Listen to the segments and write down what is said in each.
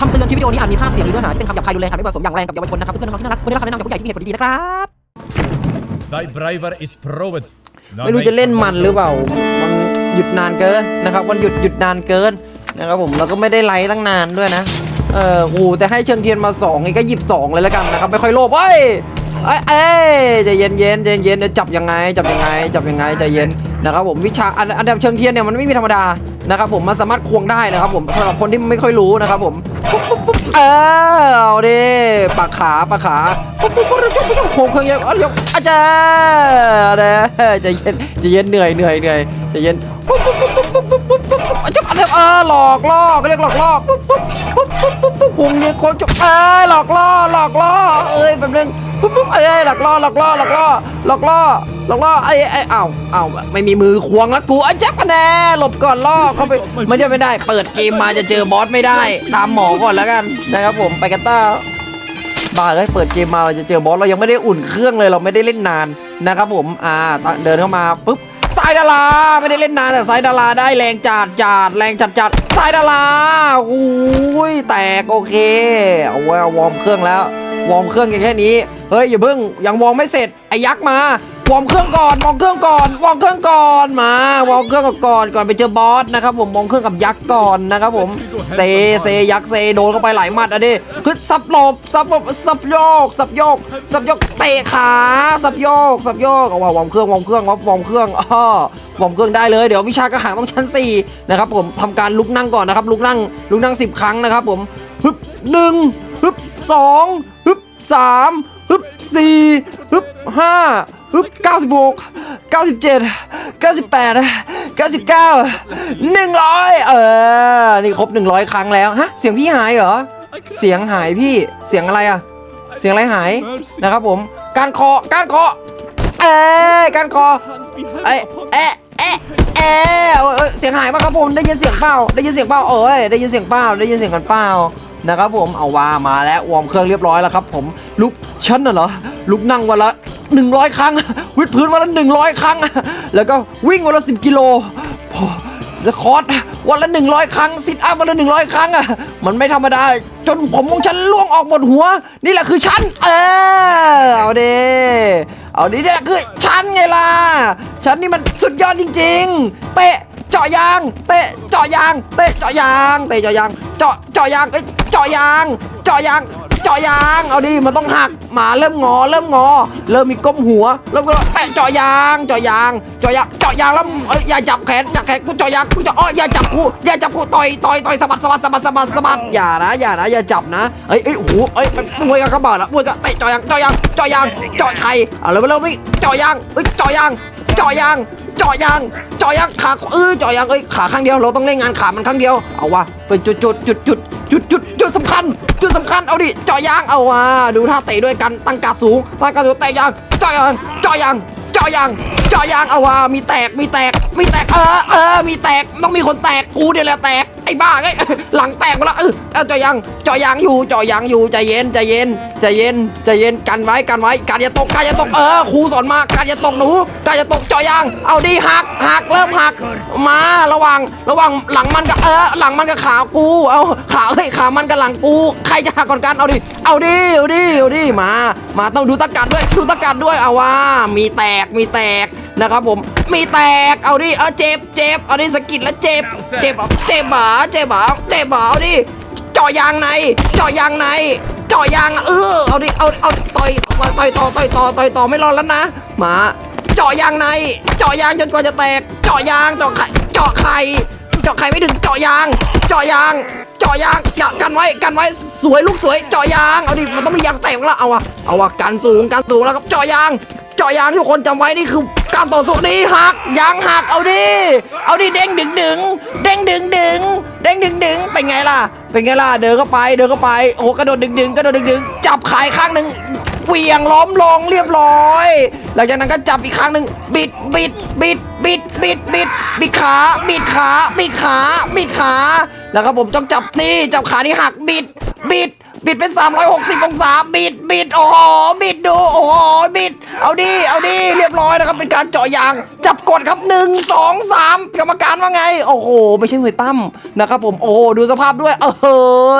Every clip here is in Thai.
คำเตือนคลิปวิดีโอนี้อาจมีภาพเสียงหรือเนื้อหาที่เป็นคำหยาบคายรุนแรงอาจไม่เหมาะสมอย่างแรงกับเยาวชนนะครับเพื่อนๆน้องๆที่น่ารักควรได้รับคำแนะนำจากผู้ใหญ่ที่มีเหตุผลดีๆนะครับ Thy driver is proved ไม่รู้จะเล่นมันหรือเปล่า มันหยุดนานเกินนะครับวันหยุดหยุดนานเกินนะครับผมแล้วก็ไม่ได้ไลฟ์ตั้งนานด้วยนะ เออกูแต่ให้เชิงเทียนมาสองไงก็หยิบสองเลยแล้วกันนะครับไม่ค่อยโลภเอ้ยเอ้ยเอ้ยใจเย็นเย็นใจเย็นเดี๋ยวจับยังไง จับยังไง จับยังไงใจเย็นนะครับผมวิชาอันอันดับเชิงเทียนเนี่ยมันไม่มีธรรมดา นะครับผมมันสามารถควงได้นะครับผมสำหรับคนที่ไม่ค่อยรู้นะครับผมปุ๊บปุ๊บปุ๊บเออเอาดิปากขาปากขาปุ๊บปุ๊บปุ๊บปุ๊บปุ๊บโค้งเครื่องเยอะอาเดี๋ยวอาจารย์เด้อใจเย็นจะเย็นเหนื่อยเหนื่อยเหนื่อยจะเย็นปุ๊บปุ๊บปุ๊บ ปุ๊บปุ๊บปุ๊บปุ๊บปุ๊บจุ๊บอะไรเออหลอกล่อก็เรียกหลอกล่อปุ๊บปุ๊บปุ๊บปุ๊บปุ๊บปุ๊บวงเนี่ยคนจุ๊บเอ้ยหลอกล่อหลอกล่อเอ้ยแบบนึงปุ๊บปุ๊บเอ้ยหลอกล่อหลอกล่อหลอกล่อหลอกล่อหลอกล่อไอ้ไอ้เอ้าวอ้าไม่มีมือควงแล้วกูอะจับคะแนนหลบก่อนล่อเข้าไปม่ใช่ไม่ได้ เปิดเกมมาจะเจอบอสไม่ได้ ตามหมอก่อนแล้วกันนะครับผมไปกันต้าบ้าเลยเปิดเกมมาเราจะเจอบอสเรายังไม่ได้อุ่นเครื่องเลยเราไม่ได้เล่นนานนะครับผมอ่าเดินเข้ามาปุ๊บายดาราไม่ได้เล่นนานแต่สายดาราได้แรงจัดจัดแรงจัดจัดสายดาราอุ้ยแตกโอเคเอาไว้วอร์มเครื่องแล้ว วอร์มเครื่องแค่นี้เฮ้ยอย่าเพิ่งยังวอร์มไม่เสร็จไอ้ยักษ์มา วอร์มเครื่องก่อนวอร์มเครื่องก่อนวอร์มเครื่องก่อนมาวอร์มเครื่องก่อนก่อนไปเจอบอสนะครับผมวอร์มเครื่องกับยักษ์ก่อนนะครับผมเซเซยักษ์เซโดนเข้าไปหลายหมัดอะดิคือสับหลบสับหลบสับโยกสับโยกสับโยกเตะขาสับโยกสับโยกเอาว่าวอร์มเครื่องวอร์มเครื่องวอร์มเครื่องอ้อวอร์มเครื่องได้เลยเดี๋ยววิชากระหังต้องชั้นสี่นะครับผมทำการลุกนั่งก่อนนะครับลุกนั่งลุกนั่งสิบครั้งนะครับผมฮึบหนึ่งฮึบสองฮึบสามฮึบสี่ ฮึบห้าฮึบเก้าสิบหกเก้าสิบเจ็ดเก้าสิบแปดเก้าสิบเก้าหนึ่งร้อยเออ นี่ครบหนึ่งร้อยครั้งแล้ว ฮะ เสียงพี่หายเหรอ เสียงหายพี่ เสียงอะไรอะเสียงอะไรหาย นะครับผม การคอ การคอ เอ้การคอเอ้เอ๊ะเอ๊ะเอ๊ะเสียงหายปะครับผม ได้ยินเสียงเปล่า ได้ยินเสียงเปล่าเอ้ย ได้ยินเสียงเปล่า ได้ยินเสียงกันเปล่านะครับผม เอาว่ามาแล้ววอร์มเครื่องเรียบร้อยแล้วครับผม ลุกฉันน่ะเหรอ ลุกนั่งวันละหนึ่งร้อยครั้ง วิดพื้นวันละหนึ่งร้อยครั้ง แล้วก็วิ่งวันละสิบกิโลพอสคอร์ตวันละหนึ่งร้อยครั้งซิทอัพวันละหนึ่งร้อยครั้งอะมันไม่ธรรมดา จนผมของฉันล่วงออกหมดหัว นี่แหละคือฉัน เออเอาดิเอาดินี่แหละคือฉันไงล่ะ ฉันนี่มันสุดยอดจริง ๆ เตะเจาะยาง เตะเจาะยาง เตะเจาะยาง เตะเจาะยาง เจาะเจาะยางเอ้ยเจาะยาง เจาะยาง จาะยาง เอาดิมันต้องหักหมาเริ่มงอ เริ่มงอ เริ่มมีก้มหัวเริ่มก็แตะเจาะยางเจาะยางเจาะยางเจาะยางแล้วเอ้ยอย่าจับแขนจับแขนกูเจาะยางกูเจาะอ้ออย่าจับกูอย่าจับกูต่อยต่อยต่อยสะบัดสะบัดสะบัดสะบัดสะบัดอย่านะอย่านะอย่าจับนะเอ้ยเอ้ยโอ้โหเอ้ยมันมวยกับกระบาดละมวยกับเตะเจาะยางเจาะยางเจาะยางเจาะไข่เอาเลยมาเริ่มไม่เจาะยางเอ้ยเจาะยางเจาะยาง เจาะยางเจาะยางขาเออเจาะยางเอ้ยขาข้างเดียวเราต้องเล่นงานขามันข้างเดียวเอาวะเป็นจุดจุดจุดจุดจุดจุดจุดสำคัญ จุดสำคัญเอาดิเจาะยางเอาวะดูท่าเตะด้วยกันตั้งกาสูงตั้งกาสูงเตะยางเจาะยางเจาะยาง ยางจาะยางเอาวะมีแตกมีแตกมีแตกเออเออมีแตกต้องมีคนแตกกูเดี๋ยวแหละแตกไอ้บ้าไงหลังแตกหมดละเออเอาเจาะยางจาะยางอยู่จาะยางอยู่ใจเย็นใจเย็นใจเย็นใจเย็นกันไว้กันไว้การอย่าตกการอย่าตกเออครูสอนมาการอย่าตกหนูการอย่าตกจาะยาง เอาดิหักหักเริ่มหักมาระวังระวังหลังมันกับเออหลังมันกับขากู เอาขาเฮ้ยขามันกับหลังกูใครจะหักก่อนกันเอาดิเอาดิเอาดิเอาดิมา มาต้องดูตะกัดด้วยดูตะกัดด้วยเอาว่ามีแตกมีแตกนะครับผมมีแตกเอาดิเอาเจ็บเจ็บเอาดิสะกิดแล้วเจ็บเจ็บเหรอเจ็บหมาเจ็บหมาเจ็บหมาเอาดิเจาะยางในเจาะยางในเจาะยางเออเอาดิเอาเอาต่อยต่อยต่อยต่อต่อยต่อต่อยต่อไม่รอดแล้วนะมาเจาะยางในเจาะยางจนกว่าจะแตกเจาะยางเจาะไข่เจาะไข่เจาะไข่ไม่ถึงเจาะยางเจาะยางเจาะยางอย่ากันไว้กันไว้สวยลูกสวยเจาะยางเอาดิมันต้องมียางแตกแล้วเอาอะเอาอะกันสูงกันสูงแล้วครับเจาะยาง เจาะยางทุกคนจำไว้นี่คือการต่อสู้นี่หักยางหักเอาดิเอาดิเด้งดึงดึงเด้งดึงดึงเด้งดึงดึงเป็นไงล่ะ เป็นไงล่ะเดินเข้าไปเดินเข้าไปโอ้กระโดดดึงดึงกระโดดดึงดึงจับขายข้างหนึ่งเวียงล้อมลงเรียบร้อยหลังจากนั้นก็จับอีกครั้งหนึ่งบิดบิดบิดบิดบิดบิดบิดขาบิดขาบิดขาบิดขา แล้วครับผมต้องจับนี่จับขานี่หักบิดบิด บิดเป็น 360 องศาบิดบิดโอ้โหบิดดูโอ้โหบิด เอาดิเอาดิเรียบร้อยนะครับ เป็นการเจาะยาง จับกดครับหนึ่งสองสามกรรมการว่าไง โอ้โห ไม่ใช่มวยปั้มนะครับผมโอ้ดูสภาพด้วยเออเฮ้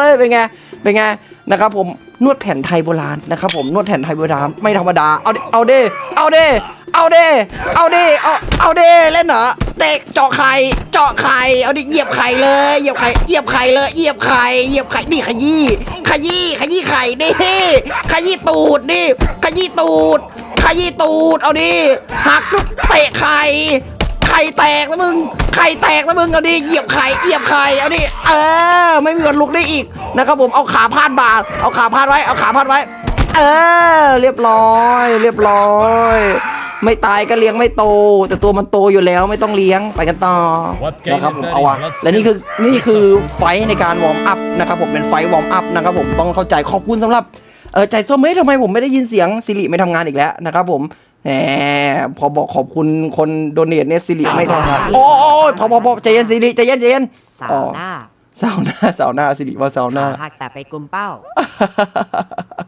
ยเป็นไงเป็นไงนะครับผมนวดแผนไทยโบราณนะครับผมนวดแผนไทยโบราณไม่ธรรมดาเอาดิเอาเดิเอาเดิ เอาเดเอาเดเอาเอาเดเล่นเหรอเตะเจาะไข่เจาะไข่เอาดิเหยียบไข่เลยเหยียบไข่เหยียบไข่เลยเหยียบไข่เหยียบไข่นี่ขยี้ขยี้ขยี้ไข่ดิขยี้ตูดดิขยี้ตูดขยี้ตูดเอาดิหักเตะไข่ไข่แตกนะมึงไข่แตกนะมึงเอาดิเหยียบไข่เหยียบไข่เอาดิเออ ไม่มีวันลุกได้อีกนะครับผมเอาขาพาดบ่าเอาขาพาดไว้เอาขาพาดไว้ เออ เรียบร้อย เรียบร้อย ไม่ตายก็เลี้ยงไม่โต แต่ตัวมันโตอยู่แล้วไม่ต้องเลี้ยงไปกันต่อ What game นะครับ is ผม that เอาวะ in Bloodstained? และนี่คือนี่คือไฟท์ในการวอร์มอัพนะครับผมเป็นไฟท์วอร์มอัพนะครับผมต้องเข้าใจขอบคุณสำหรับเออใจส้มเฮ้ยทำไมผมไม่ได้ยินเสียงสิริไม่ทำงานอีกแล้วนะครับผมแหมพอบอกขอบคุณคนโดเนทเนี่ยสิริไม่ทำงานโอ้โอ้ยพอพอพอใจเย็นสิริใจเย็นใจเย็นสาอ๋อวหน้าสาวหน้าสาวหน้าสิริว่าสาวหน้าขาหักแต่ไปกุมเป้า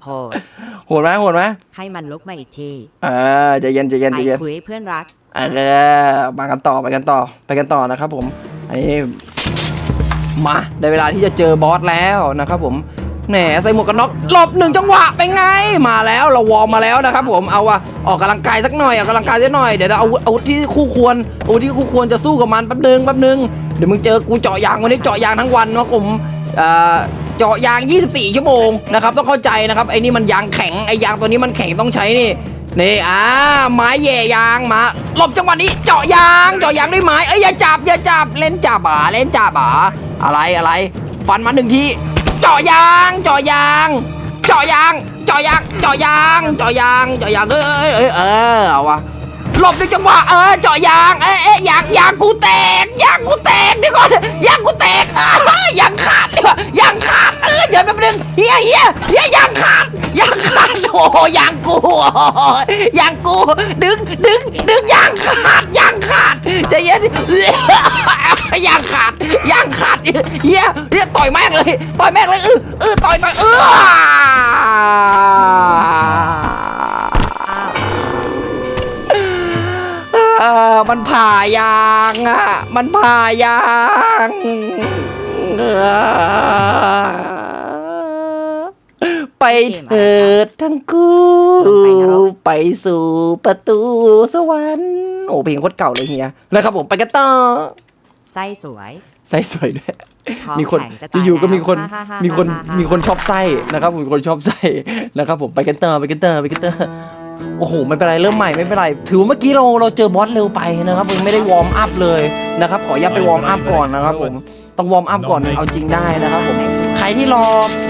โหด โหดไหมโหดไหมให้มันลุกมาอีกทีเออใจเย็นใจเย็นไปใจเย็นคุยเพื่อนรักเออมากันต่อไปกันต่อไปกันต่อนะครับผมอันนี้มาได้เวลาที่จะเจอบอสแล้วนะครับผมแหมใส่หมวกกันน็อกหลบหนึ่งจังหวะเป็นไงมาแล้วเราวอร์มมาแล้วนะครับผมเอาอะออกกำลังกายสักหน่อยออกกำลังกายสักหน่อยเดี๋ยวจะเอาอาวุธที่คู่ควรอาวุธที่คู่ควรจะสู้กับมันแป๊บนึงแป๊บนึงเดี๋ยวมึงเจอกูเจาะยางวันนี้เจาะยางทั้งวันนะครับผมเอ่อ เจาะยาง 24 ชั่วโมงนะครับต้องเข้าใจนะครับไอ้นี่มันยางแข็งไอ้ยางตัวนี้มันแข็งต้องใช้นี่นี่อ่าไม้แย่ยางมาหลบจังหวะนี้เจาะยางเจาะยางด้วยไม้เอ้ยอย่าจับอย่าจับเล่นจับอะเล่นจับอะอะไรอะไร ฟันมาหนึ่งทีเจาะยางเจาะยางเจาะยางเจาะยางเจาะยางเจาะยางเจาะยางเอ้ยเอ้ยเอ้ยเออเอาวะ หลบด้วยจังหวะเออเจาะยางเอ้ยเอ้ยยางยางกูแตกยางกูแตกเดี๋ยวก่อนยางกูแตกอ่ายางขาดเลยว่ะยางขาดเออเดี๋ยวแป๊บนึงเฮียเฮียเฮียยางขาดยางขาดโอ้โหยางกูโอ้โหยางกูดึงดึงดึงยางขาดยางขาดใจเย็นยางขาดยางขาดเฮียเฮียต่อยแม่งเลยต่อยแม่งเลยเออเออต่อยต่อยเออ ผ่ายางอะ มันผ่ายางเออไปเถิดทั้งคู่ไปสู่ประตูสวรรค์โอ้เพลงโคตรเก่าเลยเฮียนะครับผมไปกันต่อไส้สวยไส้สวยด้วยท้องมีคนแข็งจะตายอยู่ๆก็มีคนแล้วฮ่าฮ่าฮ่ามีคนฮ่าฮ่ามีคนชอบไส้นะครับมีคนชอบไส้นะครับผมไปกันต่อไปกันต่อไปกันต่อ โอ้โหไม่เป็นไรเริ่มใหม่ไม่เป็นไร ถือว่าเมื่อกี้เราเราเจอบอสเร็วไปนะครับผมไม่ได้วอร์มอัพเลยนะครับขออนุญาตไปวอร์มอัพก่อนนะครับผมต้องวอร์มอัพก่อนเอาจริงได้นะครับผมใครที่รอ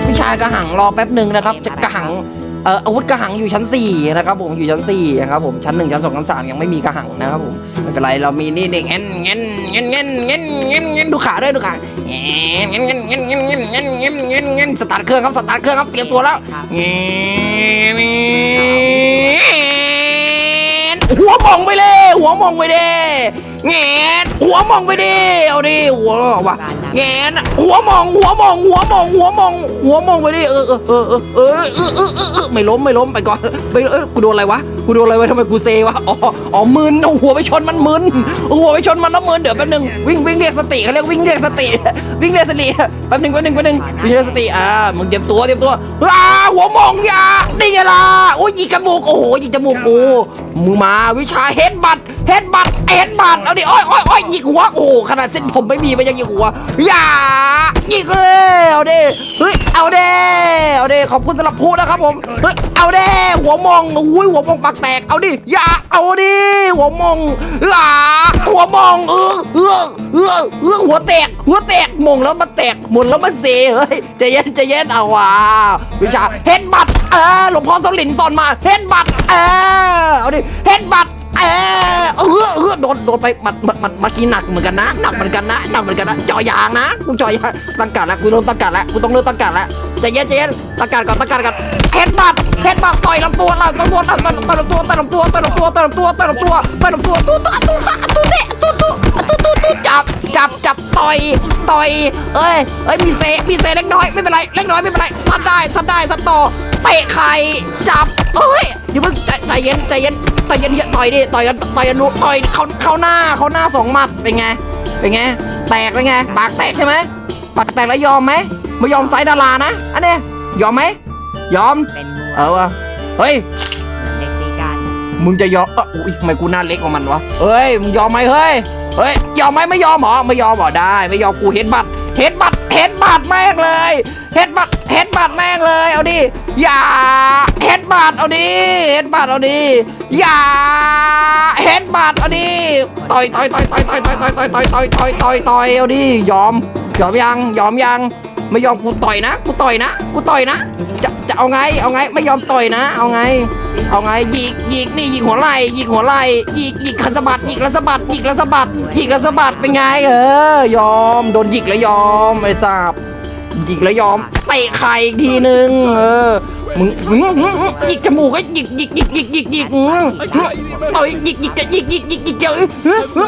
วิชากระหังรอแป๊บหนึ่งนะครับจะกระหัง เอ่ออาวุธกระหังอยู่ชั้น4นะครับผมอยู่ชั้น4นะครับผมชั้น1ชั้น2ชั้น3ยังไม่มีกระหังนะครับผมไม่เป็นไรเรามีนี่เด็กเงี้ยเงี้ยเงี้ยเงี้ยเงี้ยเงี้ยเงี้ยดูขาด้วยดูขาเงี้ยเงี้ยเงี้ยเงี้ยเงี้ยเงี้ยเงี้ยเงี้ยเงี้ยสตาร์ทเครื่องครับสตาร์ทเครื่องครับเตรียมตัวแล้วเงี้ยหัวมองไปเลยหัวมองไปเด้ แงนหัวมองไปดิเอาดิหัววะแงนหัวมองหัวมองหัวมองหัวมองหัวมองไปดิเออเออเออเออเออเออไม่ล้มไม่ล้มไปก่อนไปเออกูโดนอะไรวะ กูโดนอะไรวะทำไมกูเซวะอ๋ออ๋อมึนเอาหัวไปชนมันมึนเอาหัวไปชนมันแล้วมึนเดี๋ยวแป๊บนึงวิ่งวิ่งเรียกสติเขาเรียกวิ่งเรียกสติ วิ่งเรียกสติแป๊บนึงแป๊บนึงแป๊บนึงวิ่งเรียกสติอ่ามึงเตรียมตัวเตรียมตัวอ้าหัวมองยานี่ไงล่ะโอ้ยยิงจมูกโอ้โหยิงจมูกกูมึงมาวิชาเฮดบัตเฮดบัตเฮดบัตเอาดิอ้อยอ้อยอ้อยยิงหัวโอ้ขนาดเส้นผมไม่มีไม่ยังยิงหัวอย่ายิงเลยเอาเด้เฮ้ยเอาเด้เอาเด้ขอบคุณสำหรับพูดนะครับผมเฮ้ยเอาเด้หัวมองอุ้ยหัวมองปากแตก เอาดิ อย่า เอาดิ หัวมองหลาหัวมอง เออเออเออเออหัวแตก หัวแตกมองแล้วมันแตก หมดแล้วมันเซเฮ้ยใจเย็นใจเย็นเอาว่ะวิชาเฮดบัตเออหลวงพ่อสลินสอนมา เฮดบัตเออ เอาดิ เฮดบัต เออเออโดนโดนไปมัดมัดมัดมาขีนหนักเหมือนกันนะหนักเหมือนกันนะหนักเหมือนกันนะจ่อยางนะกูจ่อยางตั้งการละกูเริ่มตั้งการละกูต้องเริ่มตั้งการละใจเย็นใจเย็นตั้งการก่อนตั้งการก่อนเฮ็ดบัตเฮ็ดบัตต่อยลำตัวเราต้องตัวนเราต้องต่อยลำตัวต่อยลำตัวต่อยลำตัวต่อยลำตัวต่อยลำตัวต่อตัวตัวตัวตัวตัวตู้เตะตัวตัวตัวตัวตัวจับจับจับต่อยต่อยเอ้ยเอ้ยมีเซมีเซเล็กน้อยไม่เป็นไรเล็กน้อยไม่เป็นไรซัดได้ซัดได้ซัดต่อเตะไข่จับ อ้ยอย่าเพิ่งใจใจเย็นใจเย็นใจเย็นอย่าต่อยดิต่อยกันต่อยกันรู้ต่อยเขาเข้าหน้าเข้าหน้าสองหมัดเป็นไงเป็นไงแตกเป็นไงปากแตกใช่ไหมปากแตกแล้วยอมไหมไม่ยอมไซส์ดารานะอันเนี้ยยอมไหมยอมเป็นมวยเออวะเฮ้ยเด็กตีกันมึงจะยอมเอ้ออุ้ยทำไมกูหน้าเล็กกว่ามันวะเฮ้ยมึงยอมไหมเฮ้ยเฮ้ยยอมไหมไม่ยอมเหรอไม่ยอมเหรอได้ ไม่ยอมกูเห็นบัตรเห็นบัตร เห็นบัตแม่งเลยเห็นบัตเห็นบัตแม่งเลยเอาดิอย่าเห็นบัตเอาดิเห็นบัตเอาดิอย่าเห็นบัตเอาดิต่อยต่อยต่อยต่อยต่อยต่อยต่อยต่อยต่อยต่อยต่อยต่อยเอาดิยอมยอมยังยอมยัง ไม่ยอมกูต่อยนะกูต่อยนะกูต่อยนะ จะจะเอาไงเอาไงไม่ยอมต่อยนะ เอาไง เอาไงหยิกหยิกนี่หยิกหัวไหล่หยิกหัวไหล่หยิกหยิกขันสะบัดหยิกแล้วสะบัดหยิกแล้วสะบัดหยิกแล้วสะบัดเป็นไงเออยอมโดนหยิกแล้วยอมไอ้สาบหยิกแล้วยอม เตะไข่อีกทีนึงเออมึงมึงมึงมึงหยิกจมูกก็หยิกหยิกหยิกหยิกหยิกหยิกอืมอืมต่อยหยิกหยิกหยิกหยิกหยิกหยิกเจอ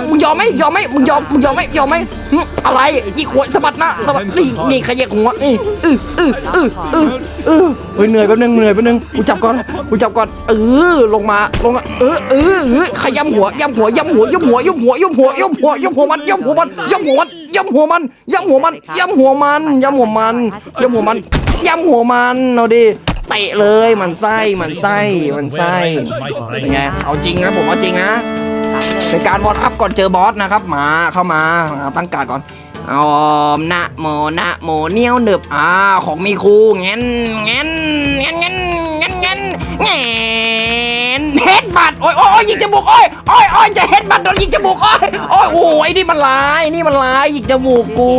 มึงยอมไหมยอมไหมมึงยอมมึงยอมไหมยอมไหมอืมอะไรหยิกหัวสะบัดหนะสะบัดนี่นี่ขยักหัวนี่อืออืออืออืออือเฮ้ยเหนื่อยแป๊บนึงเหนื่อยแป๊บนึงกูจับก่อนกูจับก่อนเออลงมาลงมาเออเออเออขยำหัวยำหัวยำหัวยำหัวยำหัวยำหัวยำหัวยำหัวมันยำหัวมันยำหัวมันยำหัวมันยำหัวมันยำหัวมันยำหัวมันยำหัวมันยำหัวมันเอาดิเตะเลยมันไส้มันไส้มันไส้เป็นไงเอาจริงนะผมเอาจริงนะเป็นการวอร์มอัพก่อนเจอบอสนะครับมาเข้ามามาตั้งการดก่อนเอานะโมนะโมเนี้ยวหนึบอ่าของมีครูเงี้ยเงี้ยเงี้ยเงี้ยเงี้ยเงี้ยเงี้ยเฮ็ดบัตรโอ้ยโอ้ยยิงจมูกโอ้ยโอ้ยโอ้ยจะเฮ็ดบัตรโดนยิงจมูกโอ้ยโอ้ยโอ้ยนี่มันลายนี่มันลายยิงจมูกกู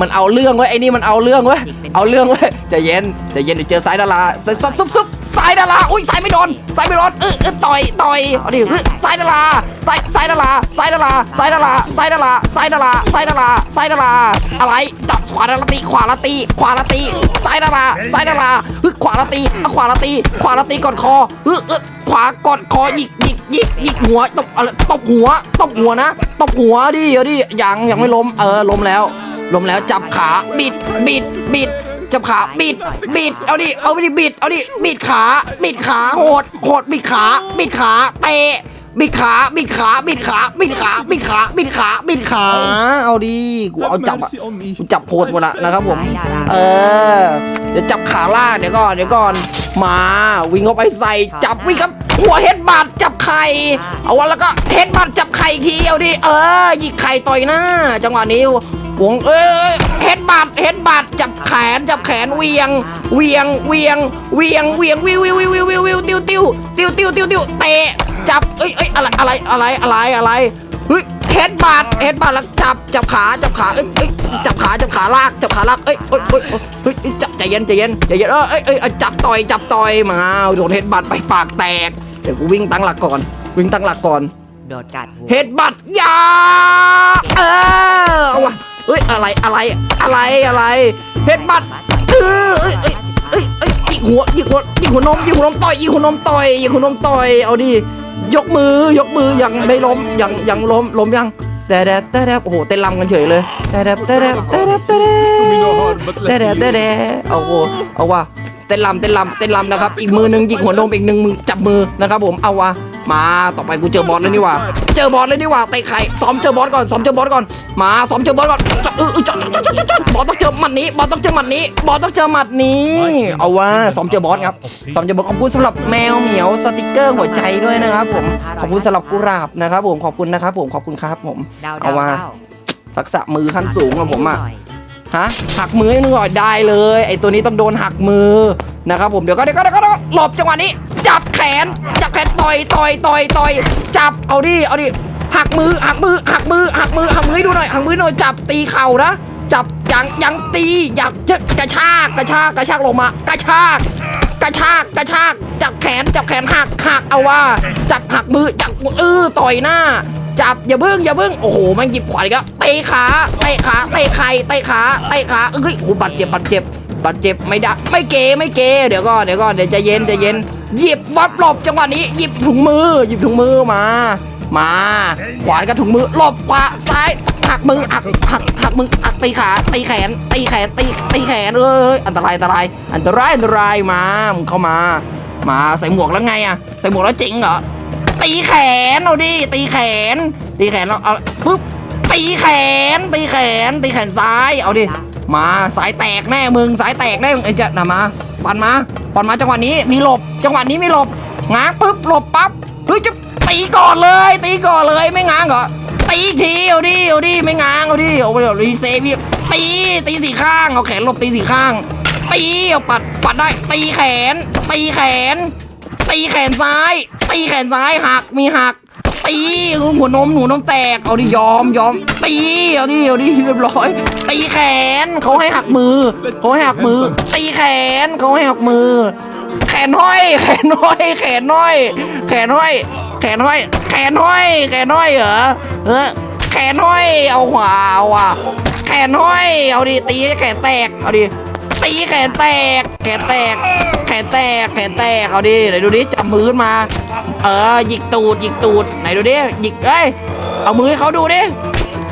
มันเอาเรื่องเว้ยไอ้นี่มันเอาเรื่องเว้ยเอาเรื่องเว้ยใจเย็นใจเย็นเดี๋ยวเจอสายดาราซุบซุบซุบซุบสายดาราอุ้ยสายไม่โดนสายไม่โดนเออเออต่อยต่อยเอาดิเฮ้ยสายดาราสายสายดาราสายดาราสายดาราสายดาราสายดาราสายดาราสายดาราอะไรจับขวาละตีขวาละตีขวาละตีสายดาราสายดาราเฮ้ยขวาละตีเอาขวาละตีขวาละตีกดคอเออเออขวากดคอหยิกหยิกหยิกหยิกหัวตบอะไรตบหัวตบหัวนะตบหัวดิเอาดิยังยังไม่ล้มเออล้มแล้ว ล้มแล้วจับขาบิดบิดบิดจับขาบิดบิดเอาดิเอาดิบิดเอาดิบิดขาบิดขาโหดโหดบิดขาบิดขาเตะบิดขาบิดขาบิดขาบิดขาบิดขาบิดขาบิดขาเอาดิกูเอาจับอะกูจับโพดหมดละนะครับผมเออเดี๋ยวจับขาล่างเดี๋ยวก่อนเดี๋ยวก่อนมาวิ่งเข้าไปใส่จับวิ่งครับหัวเฮ็ดบาดจับไข่เอาวันแล้วก็เฮ็ดบาดจับไข่ทีเอาดิเออหยิกไข่ต่อยหน้าจังหวะนี้ วงเอ้ยเฮ็ดบาดเฮ็ดบาดจับแขนจับแขนเวียงเวียงเวียงเวียงเวียงวิววิววิววิววิววิวติ้วติ้วติ้วติ้วติ้วติ้วเตะจับเอ้ยเอ้ยอะไรอะไรอะไรอะไรอะไรเฮ้ยเฮ็ดบาดเฮ็ดบาดแล้วจับจับขาจับขาเอ้ยเอ้ยจับขาจับขาลากจับขาลากเอ้ยเอ้ยเอ้ยเอ้ยเอ้ยจับใจเย็นใจเย็นใจเย็นเออเอ้ยเอ้ยเอ้ยจับต่อยจับต่อยมาโดนเฮ็ดบาดไปปากแตกเดี๋ยวกูวิ่งตั้งหลักก่อน วิ่งตั้งหลักก่อนโดดกัดหัวเฮ็ดบัตรยาเออเอาวะ เอ้ยอะไรอะไรอะไรอะไรเฮ็ดบัตรเออเอ้ยเอ้ยเอ้ยเอ้ยยิงหัวยิงหัวยิงหัวนมยิงหัวนมต่อยยิงหัวนมต่อยยิงหัวนมต่อยเอาดิยกมือยกมือยังไม่ล้มยังยังล้มล้มยังแต่แดดแต่แดดโอ้โหเต้นรำกันเฉยเลยแต่แดดแต่แดดแต่แดดแต่แดดแต่แดดแต่แดดเอาโหเอาว่ะเต้นรำเต้นรำเต้นรำนะครับ อีกมือหนึ่งยิงหัวนมอีกหนึ่งมือจับมือนะครับผมเอาว่ะ มาต่อไปกูเจอบอลแล้วนี่ว่ะเจอบอลเลยดีกว่าเตะไข่ซ้อมเจอบอลก่อนซ้อมเจอบอลก่อน มาซ้อมเจอบอลก่อนจับเออเออจับจับจับจับจับบอลต้องเจอหมัดนี้ บอลต้องเจอหมัดนี้บอลต้องเจอหมัดนี้ เอาว่าซ้อมเจอบอลครับซ้อมเจอบอลขอบคุณสำหรับแมวเหมียวสติกเกอร์หัวใจด้วยนะครับ ผมขอบคุณสำหรับกุหลาบนะครับ ผมขอบคุณนะครับ ผมขอบคุณครับ ผมดาวเอาดาวว่าดาวทักษะมือขั้นสูงของผมอะหน่ยฮะหักมือให้หน่อยได้เลย ไอตัวนี้ต้องโดนหักมือนะครับผมเดี๋ยวก็เดี๋ยวก็เดี๋ยวก็หลบจังหวะนี้ จับแขน จับแขนต่อยต่อยต่อยต่อยจับเอาดิเอาดิหักมือหักมือหักมือหักมือหักมือให้ดูหน่อยหักมือหน่อยจับตีเข่านะจับยังยังตีอยากกระชากกระชากกระชากลงมากระชากกระชากกระชากจับแขนจับแขนหักหักเอาว่า จับหักมือจับเออต่อยหน้า จับอย่าเบิ้งอย่าเบิ้งโอ้โหมันหยิบขวานอีกแล้วเตะขาเตะขาเตะไข่เตะขาเตะขาเอ้ยโอ้บาดเจ็บบาดเจ็บบาดเจ็บไม่ได้ไม่เกไม่เกเดี๋ยวก่อนเดี๋ยวก่อนเดี๋ยวใจเย็นใจเย็น หยิบวัดหลบจังหวะนี้ หยิบถุงมือ หยิบถุงมือมา มาขวานกับถุงมือหลบขวาซ้ายหักมือหักหักหักมือหักตีขาตีแขน ตีแขนตีตีแขนเอ้ยอันตรายอันตรายอันตรายอันตรายมามึงเข้ามา มาใส่หมวกแล้วไงอะใส่หมวกแล้วจริงเหรอตีแขนเอาดิตีแขน ตีแขนแล้วเอาปุ๊บตีแขน ตีแขน ตีแขนซ้ายเอาดิ มาสายแตกแน่มึงสายแตกแน่มึงไอ้เจ้าน่ะมาปันมาปันมาจังหวะนี้มีหลบ จังหวะนี้มีหลบง้างปุ๊บหลบปั๊บเฮ้ยจะตีก่อนเลย ตีก่อนเลยไม่ง้างเหรอตีอีกทีเอาดิเอาดิไม่ง้างเอาดิเอาไปเดี๋ยวรีเซฟีตีตีสี่ข้างเอาแขนหลบตีสี่ข้างตีเอาปัดปัดได้ตีแขน ตีแขน ตีแขนซ้าย ตีแขนซ้ายหักมีหัก ตีหัวนมหนูนมแตก เอาดิยอมยอม ตีเอาดิเอาดิเรียบร้อย ตีแขนเขาให้หักมือเขาให้หักมือ ตีแขนเขาให้หักมือ แขนห้อย แขนห้อย แขนห้อย แขนห้อย แขนห้อย แขนห้อย แขนห้อยเหรอเออแขนห้อย เอาขวเอาอะแขนห้อย เอาดิตีแขนแตก เอาดิ ตีแขนแตก แขนแตก แขนแตก แขนแตก เอาดิไหนดูดิจับมือขึ้นมา เออหยิกตูดหยิกตูดไหนดูดิหยิกเอ้ยเอามือให้เขาดูดิ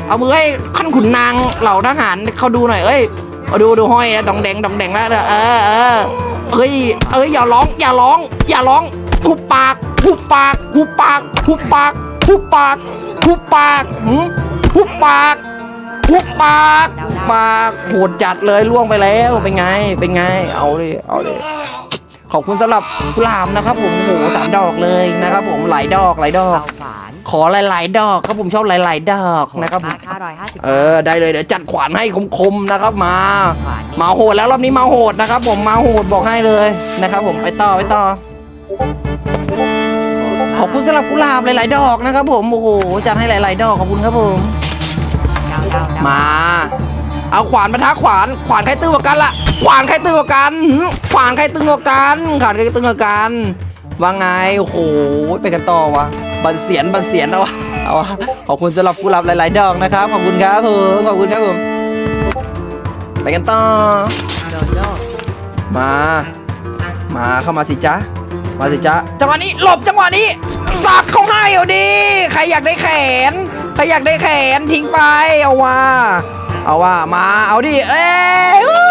เอามือให้ขั้นขุนนางเหล่าทหารเขาดูหน่อยเอ้ยเอาดูดูห้อยนะดองแดงดองแดงแล้วเออเออเอ้ยเอ้ยอย่าร้องอย่าร้อง อย่าร้องหุบปากหุบปากหุบปากหุบปากหุบปากหุบปากหืมหุบปาก หุบปากหุบปากโหดจัดเลยล่วงไปแล้ว เป็นไง เป็นไง เอาดิเอาดิขอบคุณสำหรับกุหลาบนะครับ ผมโอ้โหสามดอกเลยนะครับ ผมหลายดอกหลายดอกเอาขวานขอหลาย ๆ ดอกครับผมชอบหลาย ๆ ดอกนะครับผมห้าร้อยห้าสิบเออได้เลยเดี๋ยวจัดขวานให้คมๆนะครับมาขวานมาโหดแล้วรอบนี้มาโหดนะครับ ผมมาโหดบอกให้เลยนะครับผมไปต่อไปต่อขอบคุณสำหรับกุหลาบหลาย ๆ ดอกนะครับ ผมโอ้โหจัดให้หลาย ๆ ดอกขอบคุณครับผมเก้าเก้าเก้ มา เอาขวานมาท้าขวาน ขวานใครตึงกว่ากันล่ะ ขวานใครตึงกว่ากัน ขวานใครตึงกว่ากัน ขวานใครตึงกว่ากัน ว่าไง โอ้โห ไปกันต่อวะ บันเสียน บันเสียนเอาวะเอาวะขอบคุณสำหรับกุหลาบหลาย ๆ ดอกนะครับ ขอบคุณครับผม ขอบคุณครับผม ไปกันต่อ มา มาเข้ามาสิจ๊ะมาสิจ๊ะ จังหวะนี้ หลบจังหวะนี้ สับเขาให้เอาดิ ใครอยากได้แขน รอยากได้แขนทิ้งไป เอาว่า เอาว่ามา เอาดิ เอ้ยวู้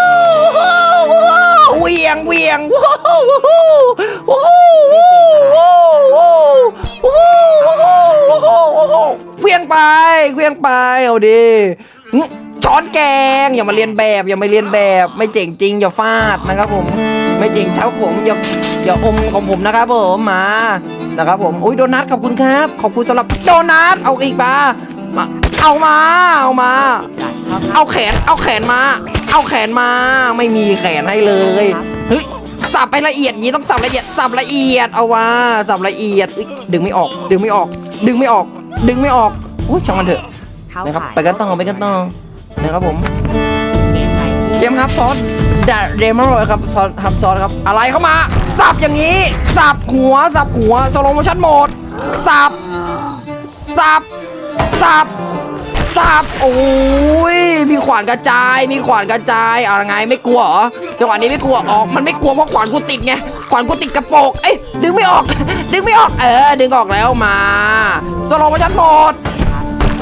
ฮู้วู้ฮู้เวียงเวียงวู้ฮู้วู้ฮู้วู้ฮู้วู้ฮู้วู้ฮู้วู้ฮู้วู้ฮู้เวียงไปเวียงไป เอาดิ ช้อนแกง อย่ามาเรียนแบบอย่ามาเรียนแบบไม่เจ๋งจริงอย่าฟาดนะครับผม ไม่เจ๋งเช้าผมอย่าอย่าอมของผมนะครับผมมานะครับผมอุ้ยโดนัทขอบคุณครับขอบคุณสำหรับโดนัทเอาอีกมามาเอามาเอามา เอาแขนเอาแขนมา เอาแขนมาไม่มีแขนให้เลยเฮ้ยสับไปละเอียดอย่างนี้ต้องสับละเอียดสับละเอียดเอาว่าสับละเอียดดึงไม่ออก ดึงไม่ออก ดึงไม่ออก ดึงไม่ออกโอ้ยช่างมันเถอะ นะครับขายไปกันต่อไปกันต่อนะครับผมเกมไหนที่เกมครับซอสดเดมอนครับซอสครับซอสครับอะไรเข้ามาสับอย่างนี้สับหัวสับหัวสโลโมชั่นโหมดสับสับสับสับโอ้ยมีขวานกระจาย มีขวานกระจายเอาไงไม่กลัวเหรอจังหวะนี้ไม่กลัวออกมันไม่กลัวเพราะขวานกูติดไงขวานกูติดกระโปรงเอ้ยดึงไม่ออก ดึงไม่ออกเออดึงออกแล้วมาสโลโมชั่นโหมด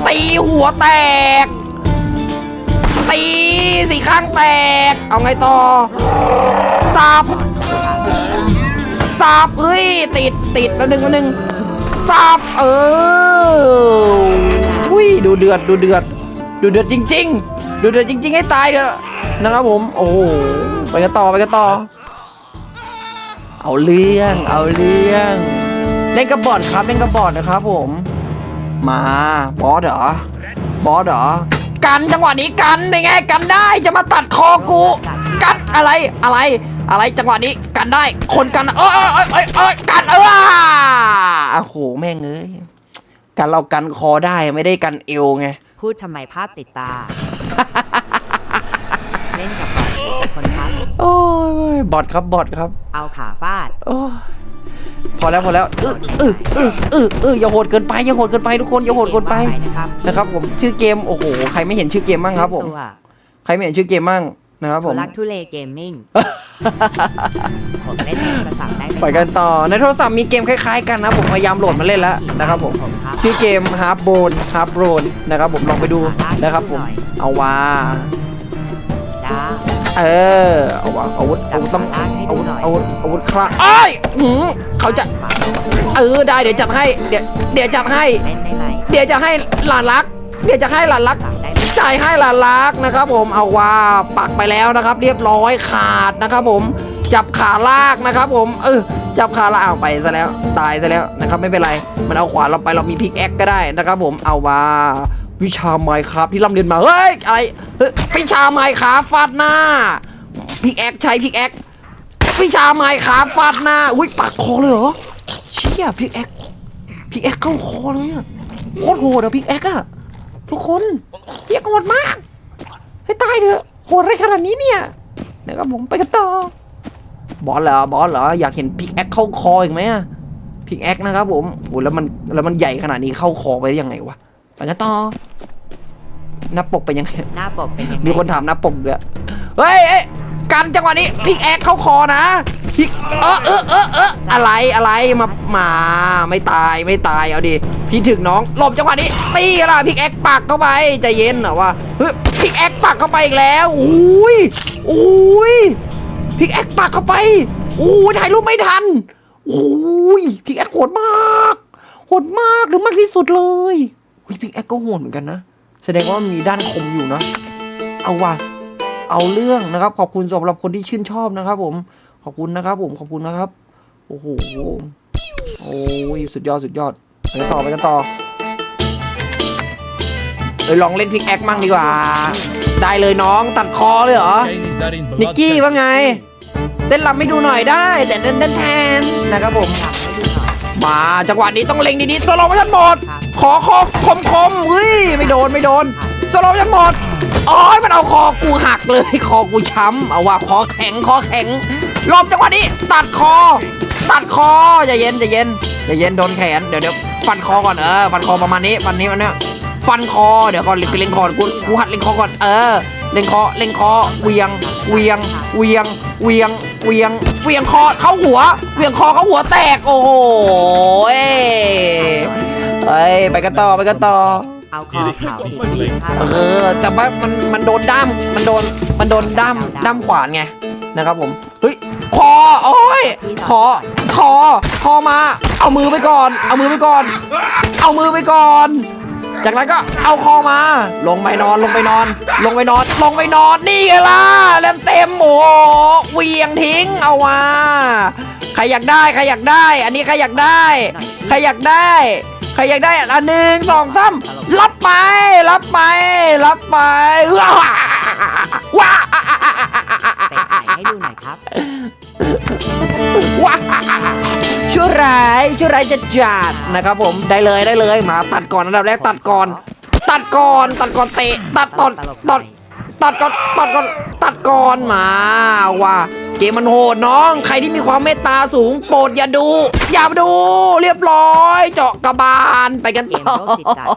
ตีหัวแตก ตีสีข้างแตก เอาไงต่อ สับ สับ เฮ้ย ติดติดแล้วหนึ่งแล้วหนึ่งสับ เอออุ้ยดูเดือดดูเดือด ดูเดือดจริง ๆ ดูเดือดจริง ๆ ให้ตายเถอะนะครับผม โอ้โหไปกันต่อไปกันต่อ เอาเรื่อง เอาเรื่อง เล่นกระบอดครับเล่นกระบอดนะครับผม มา บอสเหรอ บอสเหรอ กันจังหวะนี้กันเป็นไงกันได้จะมาตัดคอกู กันอะไรอะไร อะไรจังหวะนี้กันได้ คนกันเออเออเออเออเออกันเออโอ้โหแม่งเอ้ยกันเรากันคอได้ไม่ได้กันเอวไงพูดทำไมภาพติดตา เล่นกับบอลคนครับโอ้ยบอทครับบอทครับ เอาขาฟาด โอ้ย พอแล้วพอแล้วเออเออเออเออเอออย่าโหดเกินไปอย่าโหดเกินไปทุกคนอย่าโหดเกินไปว่านะครับนะครับ ผมชื่อเกมโอ้โหใครไม่เห็นชื่อเกมบ้างครับผมตัวใครไม่เห็นชื่อเกมบ้างนะครับผทุมลักทุเลเกมมิ่งผมเล่นในโทรศัพท์ได้ไหมไปกันต่อในโทรศัพท์มีเกมคล้ายๆกันนะผมพยายามโหลดมาเล่นแล้วนะครับผมครับชื่อเกม Half b o n Half b o n นะครับผมลองไปดูนะครับผมเอาว่าจ้า เออเอาว่าอาวุธอาวุธต้องอาวุธอาวุธอาวุธคลาเอ้ยหืมเขาจะเออได้เดี๋ยวจัดให้เดี๋ยวเดี๋ยวจัดให้ เดี๋ยวจะให้หลานรัก เดี๋ยวจะให้หลานรักจ่ายให้หลานรักนะครับ ผมเอาว่าปักไปแล้วนะครับ เรียบร้อยขาดนะครับ ผมจับขาลากนะครับ ผม เออจับขาลากเอาไปซะแล้ว ตายซะแล้วนะครับ ไม่เป็นไร มันเอาขวานเราไปเรามีพิกแอคก็ได้นะครับ ผมเอาว่า วิชาไมค์ครับที่ร่ำเรียนมา เฮ้ย อะไรเฮ้ยวิชาไมค์ครับฟาดหน้าพิกแอคใช้พิกแอควิชาไมค์ครับฟาดหน้า อุ้ยปักคอเลยเหรอ เชี่ยพิกแอคพิกแอคเข้าคอเลยอะโคตรโหดอะพิกแอคอะทุกคนเรียกโหดมาก ให้ตายเถอะโหดอะไรขนาดนี้เนี่ยนะครับผมไปกันต่อบอสเหรอบอสเหรออยากเห็นพิกแอคเข้าคออีกไหมอะพิกแอคนะครับผมโหแล้วมันแล้วมันใหญ่ขนาดนี้เข้าคอไปได้ยังไงวะ ไปกันต่อหน้าปกเป็นยังไง หน้าปกเป็นยังไงมีคนถามหน้าปกด้วยเฮ้ยเอ้ยกันจังหวะนี้พิกแอคเข้าคอนะพิกเออเออเออเอออะไรอะไรมามาไม่ตายไม่ตายเอาดิพี่ถึงน้องหลบจังหวะนี้ตีกันละพิกแอคปักเข้าไปใจเย็นเหรอวะเฮ้ยพิกแอคปักเข้าไปอีกแล้วอุ้ยอุ้ยพิกแอคปักเข้าไปอุ้ยถ่ายรูปไม่ทันอุ้ยพิกแอคโหดมากโหดมากหรือมากที่สุดเลย อุ้ยพิกแอคก็โหดเหมือนกันนะ แสดงว่ามีด้านคมอยู่นะ เอาว่ะเอาเรื่องนะครับ ขอบคุณสำหรับคนที่ชื่นชอบนะครับ ผม ขอบคุณนะครับ ผมขอบคุณนะครับ โอ้โหโอ้ยสุดยอดสุดยอดไปกันต่อไปกันต่อเอ้ยลองเล่นพิกแอคมั่งดีกว่า ได้เลยน้องตัดคอเลยเหรอนิกกี้ว่าไง เต้นรำให้ดูหน่อยได้ แต่เต้นเต้นแทนนะครับผมมาจังหวะนี้ต้องเล็งดีๆสโลว์ชันหมด ขอคอคมคมๆเฮ้ยไม่โดนไม่โดนสโลว์ชันหมดอ้ยมันเอาคอกูหักเลยคอกูช้ำเอาว่าคอแข็งคอแข็งลบจังหวะนี้ตัดคอ ตัดคออย่าเย็นอย่าเย็นอย่าเย็นโดนแขนเดี๋ยวเดี๋ยวฟันคอก่อนเออฟันคอประมาณนี้ฟันนี้มันเนี้ยฟันคอเดี๋ยวก่อนเล็งเล็งคอกูกูหัดเล็งคอก่อนเออเล็งคอเล็งคอเวียงเวียงเวียงเวียงเวียงเวียงคอเข้าหัวเวียงคอเข้าหัวแตกโอ้โห เอ้ยเฮ้ยไปกันต่อไปกันต่อ เอาคอขาวอีกทีครับเออแต่ว่ามันมันโดนด้ามมันโดนมันโดนด้ามด้ามขวานไงนะครับผมเฮ้ยคอโอ้ยคอคอคอมา เอามือไปก่อน เอามือไปก่อน เอามือไปก่อน จากนั้นก็เอาคอมา ลงไปนอนลงไปนอน ลงไปนอนลงไปนอนนี่ไงล่ะเล่มเต็มโอ้โหเหวียงทิ้งเอามาใครอยากได้ใครอยากได้ อันนี้ใครอยากได้ ใครอยากได้ใค รอยากได้อันหนึ่งสองสามรับไป รับไป รับไปว้าว้าเตะไข่ให้ดูหน่อยครับว้าชั่วร้ายชั่วร้ายจะจัดนะครับผมได้เลยได้เลยมาตัดก่อนอันดับแรกตัดก่อน ตัดก่อนตัดก่อนเตะตัดตอนตัด ตัดก่อนตัดก่อนตัดก่อนมาว่าเกมมันโหดน้อง ใครที่มีความเมตตาสูงโปรดอย่าดู อย่าดู เรียบร้อย เจาะกระบาลไปกันต่อเกมโรคจิตจัด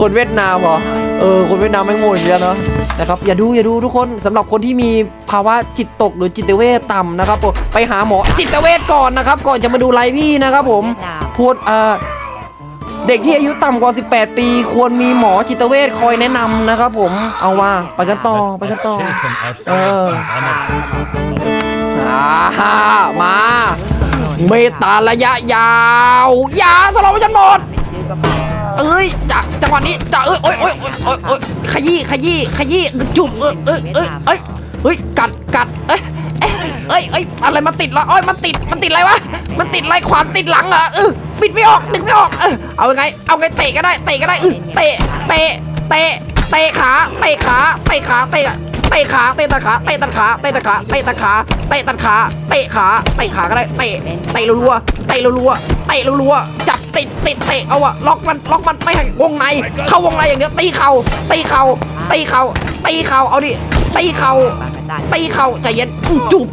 คนเวียดนามเหรอเออ คนเวียดนามไม่งโง่อย่างเดียวเนาะนะครับ อย่าดูอย่าดูทุกคนสำหรับคนที่มีภาวะจิตตกหรือจิตเวทต่ำนะครับผมไปหาหมอจิตเวทก่อนนะครับ ก่อนจะมาดูไลฟ์พี่นะครับ ผมเวียดนามพูดเอ่อ เด็กที่อายุต่ำกว่า 18 ปี ควรมีหมอจิตเวชคอยแนะนำนะครับผมเอาว่าไปกันต่อไป That กัน has ต่อ shaken our Oh. spirits and honor. อ่าฮ่ามาเมตตาระยะยาวยาสลบฉันหมดเป็นชื่อก็พอเอ้ยจากจังหวะนี้จะเอ้ยโอ้ยโอ้ยโอ้ยโอ้ยโอ้ยขยี้ขยี้ขยี้จุบเอ้ยเอ้ยเอ้ยเอ้ยเฮ้ยกัดกัดเอ้ย เอ้ยเอ้ยอะไรมาติดละอ้อยมันติดมันติดอะไรวะมันติดอะไรขวานติดหลังเหรอเออปิดไม่ออกดึงไม่ออกเออเอาไงเอาไงเตะก็ได้เตะก็ได้เออเตะเตะเตะเตะขาเตะขาเตะขาเตะเตะขาเตะตัดขาเตะตัดขาเตะตัดขาเตะตัดขาเตะตัดขาเตะขาเตะขาก็ได้เตะเตะรัวๆเตะรัวๆเตะรัวๆจับติดติดเตะเอาอะล็อกมันล็อกมันไม่ให้วงในเข้าวงในอย่างเดียวตีเข่าตีเข่าตีเข่าตีเข่าเอาดิตีเข่า บานตีเข่าใจเย็นจูบ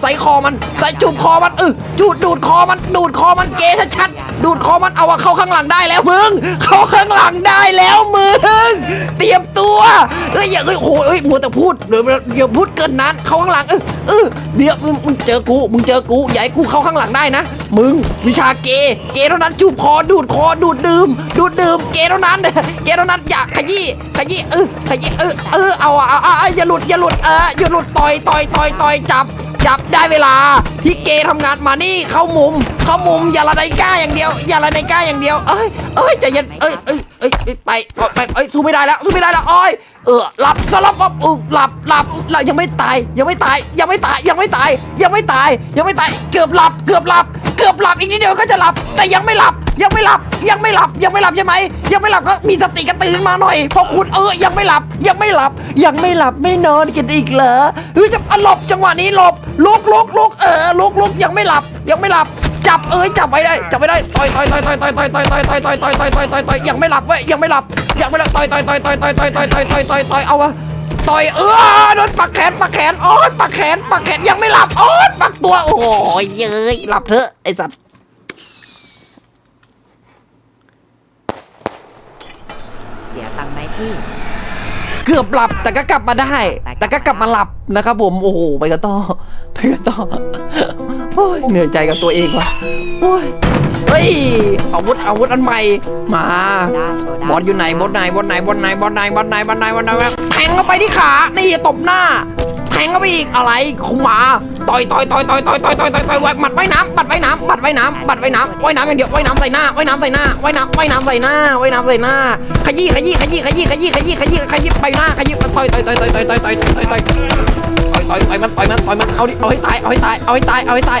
ใส่คอมัน ใส่จูบคอมันเออจูดดูดคอมัน ดูดคอมันเกชัดๆ ดูดคอมันเอาอะเข้าข้างหลังได้แล้วมึง เข้าข้างหลังได้แล้วมึง เตรียมตัวเอ้ยอย่าเอ้ยโอ้ยเอ้ยมัวแต่พูดเดี๋ยวเดี๋ยวพูดเกินนั้น เข้าข้างหลังเออเออเดี๋ยวมึงมึงเจอกูมึงเจอกูอย่าให้กูเข้าข้างหลังได้นะ มึงวิชาเกย์เกย์เท่านั้นจูบคอดูดคอดูดดื่ม ดูดดื่มเกย์เท่านั้นเกย์เท่านั้นอย่าขยี้ขยี้เออขยี้เออเออเอาเอาเอาเอาอย่าหลุดอย่าหลุดเอออย่าหลุดต่อยต่อยต่อยต่อยจับ จับได้เวลาที่เกย์ทำงานมานี่เข้ามุม เข้ามุมอย่าละไดก้าอย่างเดียว อย่าละไดก้าอย่างเดียว เอ้ยเอ้ยใจเย็นเอ้ยเอ้ยเอ้ยเอ้ยไปเอาไปเอ้ยสู้ไม่ได้แล้วสู้ไม่ได้แล้วโอ้ยเออหลับสลับปั๊บเออหลับหลับหลับยังไม่ตาย ยังไม่ตาย ยังไม่ตาย ยังไม่ตาย ยังไม่ตาย ยังไม่ตาย เกือบหลับ เกือบหลับ เกือบหลับอีกนิดเดียวก็จะหลับ แต่ยังไม่หลับ ยังไม่หลับยังไม่หลับยังไม่หลับใช่ไหมยังไม่หลับก็มีสติกันตื่นมาหน่อยพราะคุณเออยังไม่หลับยังไม่หลับ ยังไม่หลับไม่นอนกันอีกเหรอเฮ้ยจะหลบจังหวะนี้หลบลุกลุกลุกเออลุกลุกยังไม่หลับ ยังไม่หลับจับเอ้ยจับไว้ได้จับไว้ได้ต่อยต่อยต่อยต่อยต่อยต่อยต่อยต่อยต่อยต่อยต่อยต่อยต่อยต่อยต่อยยังไม่หลับเว้ยยังไม่หลับยังไม่หลับต่อยต่อยต่อยต่อยต่อยต่อยต่อยต่อยต่อยต่อยต่อยเอาวะต่อยเออโดนปักแขนปักแขนอ้ยปักแขนปักแขนยังไม่หลับอ้ยปักตัวโอ้ยเย้ยหลับเถอะไอสัตว์ สียตังค์ไหมพี่ เกือบหลับแต่ก็กลับมาได้ แต่ก็กลับมาหลับนะครับผมโอ้โหไปกันต่อไปกันต่อโอ้ยเหนื่อยใจกับตัวเองว่ะโอ้ยเฮ้ยอาวุธอาวุธอันใหม่มาได้โชว์ได้บอสอยู่ไหนบอสไหนบอสไหนบอสไหนบอสไหนบอสไหนบอสไหนบอสไหนบอสไหนแทงเข้าไปที่ขานี่ตบหน้าแทงเข้าไปอีกอะไรคุมาต่อยต่อยต่อยต่อยต่อยต่อยต่อยต่อยต่อยหมัดไว้น้ำหมัดไว้น้ำหมัดไว้น้ำหมัดไว้น้ำไว้น้ำอย่างเดียวไว้น้ำใส่หน้าไว้น้ำใส่หน้าไว้น้ำไว้น้ำใส่หน้าไว้น้ำใส่หน้า ขยี้ขยี้ขยี้ขยี้ขยี้ขยี้ขยี้ขยี้ไปหน้าขยี้ต่อยต่อยต่อยต่อยต่อยต่อยต่อยต่อยต่อยต่อยต่อยมันต่อยมันต่อยมันเอาดิเอาให้ตายเอาให้ตายเอาให้ตายเอาให้ตาย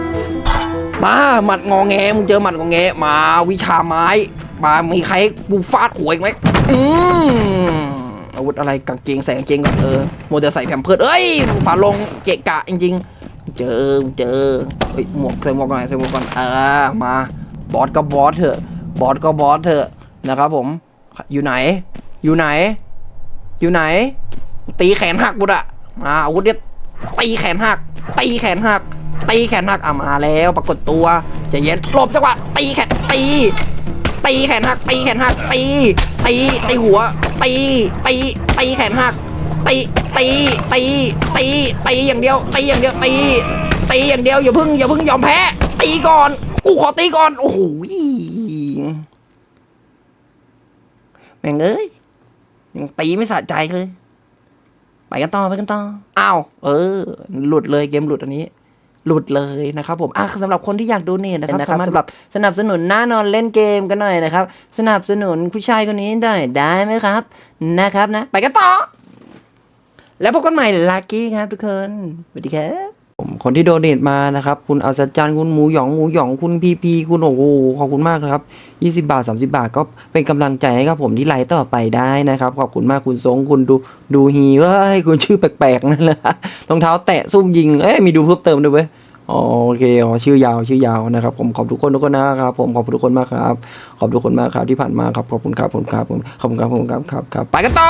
มาหมัดงอแงมึงเจอหมัดงอแงมาวิชาไม้ มามีใครกูฟาดหัวอีกไหมอืมอาวุธอะไรกางเกงใส่กางเกงก่อนเออโมเดลใส่แผ่มเพิร์ดเอ้ยฝาลงเกะกะจริงๆ เจอเจอเฮ้ยหมวกใส่หมวกก่อนใส่หมวกก่อนเออมาบอสก็บอสเถอะบอสก็บอสเถอะนะครับผมอยู่ไหน อยู่ไหน อยู่ไหน ตีแขนหักบุตรอะมาอาวุธเนี่ยตีแขนหักตีแขนหัก ตีแขนหักอะมาแล้วปรากฏตัวจะเย็นหลบจังหวะตีแขนตีตีแขนหักตีแขนหักตีตีตีหัวตีตีตีแขนหักตีตีตีตีตีอย่างเดียวตีอย่างเดียวตีตีอย่างเดียวอย่าพิ่งอย่าพิ่งยอมแพ้ตีก่อนกูขอตีก่อนโอ้โหแม่งเอ้ยยังตีไม่สะใจเลย ไปกันต่อไปกันต่ออ้าวเออ หลุดเลยเกมหลุดอันนี้ หลุดเลยนะครับผมอะสำหรับคนที่อยากดูเนตนะครับสามารถแบบสนับสนุนหน้านอนเล่นเกมกันหน่อยนะครับ สนับสนุนผู้ชายคนนี้หน่อยได้ไหมครับนะครับนะ ไปกันต่อ แล้วพบกันใหม่ลักกี้ครับทุกคนสวัสดีครับ ผมคนที่โดเนทมานะครับ คุณอัศจรรย์คุณหมูหยองหมูหยองคุณพีพีคุณโอ้โหขอบคุณมากครับ 20 บาท 30 บาทก็เป็นกำลังใจให้กับผมที่ไลฟ์ต่อไปได้นะครับ ขอบคุณมากคุณทรงคุณดูดูฮีเว้ยคุณชื่อแปลกๆนั่นแหละรองเท้าแตะซุ่มยิงเอ้ยมีดูเพิ่มเติมด้วยเว้ยโอเคอ๋อชื่อยาวชื่อยาวนะครับ ผมขอบทุกคนทุกคนนะครับผมขอบทุกคนมากครับ ขอบทุกคนมากครับที่ผ่านมาครับขอบคุณครับขอบคุณครับผมขอบคุณครับขอบคุณครับครับครับไปกันต่อ